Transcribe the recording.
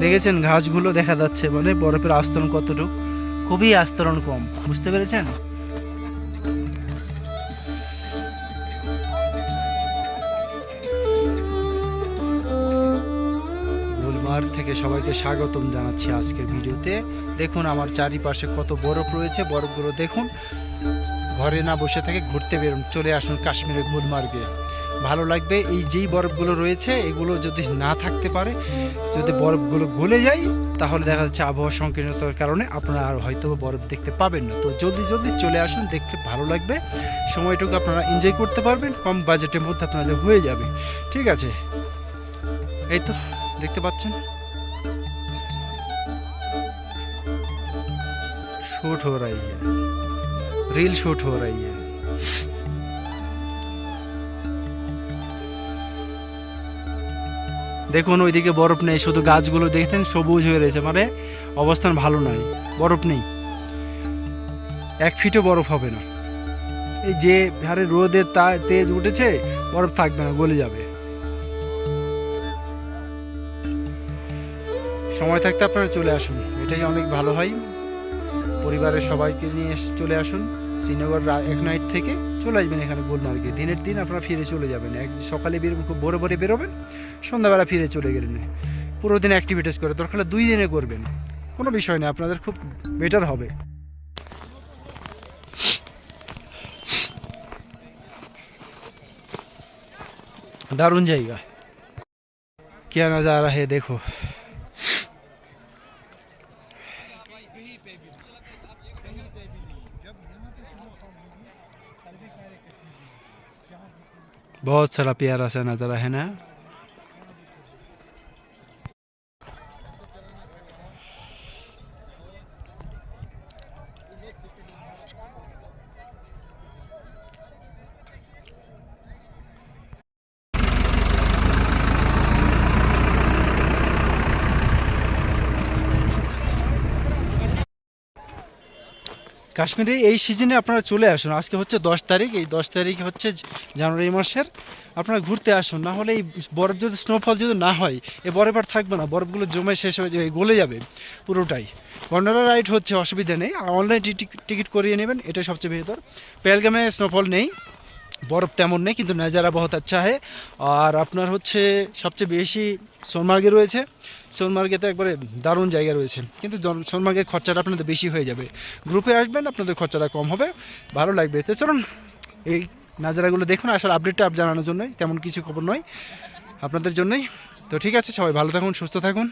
দেখেছেন ঘাসগুলো দেখা যাচ্ছে মানে বরফের আস্তরণ কতটুকু? খুবই আস্তরণ কম, বুঝতে পেরেছেন? থেকে সবাইকে স্বাগতম জানাচ্ছি আজকের ভিডিওতে। দেখুন, আমার চারিপাশে কত বরফ রয়েছে। বরফগুলো দেখুন, ঘরে না বসে থেকে ঘুরতে বেরোন। চলে আসুন কাশ্মীরের গুলমার্গে। ভালো লাগবে এই যেই বরফগুলো রয়েছে এগুলো যদি না থাকতে পারে যদি বরফগুলো গলে যায় তাহলে দেখা যাচ্ছে আবহাওয়া সংকীর্ণতার কারণে আপনারা আর হয়তো বরফ দেখতে পাবেন না তো জলদি জলদি চলে আসুন দেখতে ভালো লাগবে সময়টুকু আপনারা এনজয় করতে পারবেন কম বাজেটের মধ্যে আপনাদের হয়ে যাবে ঠিক আছে এই তো দেখতে পাচ্ছেন शूट हो रही है रील शूट हो रही है দেখুন, ওইদিকে বরফ নেই, শুধু গাছগুলো দেখতেন সবুজ হয়ে রয়েছে মানে অবস্থান ভালো নয় বরফ নেই। এক ফিটও বরফ হবে না। এই যে হারে রোদের তা, তেজ উঠেছে, বরফ থাকবে না, গলে যাবে। সময় থাকতে আপনারা চলে আসুন, এটাই অনেক ভালো হয়। পরিবারের সবাইকে নিয়ে চলে আসুন। শ্রীনগর রা- এক নাইট থেকে চলে আসবেন এখানে গুলমার্গে দিনের দিন আপনারা ফিরে চলে যাবেন এক সকালে বেরোবেন খুব ভোরে ভোরে বেরোবেন সন্ধ্যাবেলা ফিরে চলে গেলেন পুরো দিন অ্যাক্টিভিটিস করে দরকার হলে দুই দিনে করবেন কোনো বিষয় নেই আপনাদের খুব বেটার হবে দারুণ জায়গা क्या नज़ारा है देखो बहुत सारा प्यारा सा नज़ारा है ना? কাশ্মীরে এই সিজনে আপনারা চলে আসুন। আজকে হচ্ছে দশ তারিখ, এই দশ তারিখ হচ্ছে জানুয়ারি মাসের। আপনারা ঘুরতে আসুন, না হলে এই বরফ যদি স্নোফল যদি না হয়, এই বরফ আর থাকবে না, বরফগুলো জমে শেষ হয়ে যাবে, গলে যাবে পুরোটাই। গন্ডোলা রাইড হচ্ছে, অসুবিধা নেই। অনলাইন টিকিট করিয়ে নেবেন, এটাই সবচেয়ে বেহতর পেলগামে স্নোফল নেই। বরফ তেমন নেই, কিন্তু নাজারা বহুত আচ্ছা হয় আর আপনার হচ্ছে সবচেয়ে বেশি সোনমার্গে রয়েছে। সোনমার্গে তো একবারে দারুণ জায়গা রয়েছে। কিন্তু সোনমার্গের খরচাটা আপনাদের বেশি হয়ে যাবে। গ্রুপে আসবেন, আপনাদের খরচাটা কম হবে। ভালো লাগবে। তো চলুন, এই নাজারাগুলো দেখুন, আসলে আপডেটটা আপ জানানোর জন্যই, তেমন কিছু খবর নয়। আপনাদের জন্যই। তো ঠিক আছে, সবাই ভালো থাকুন, সুস্থ থাকুন।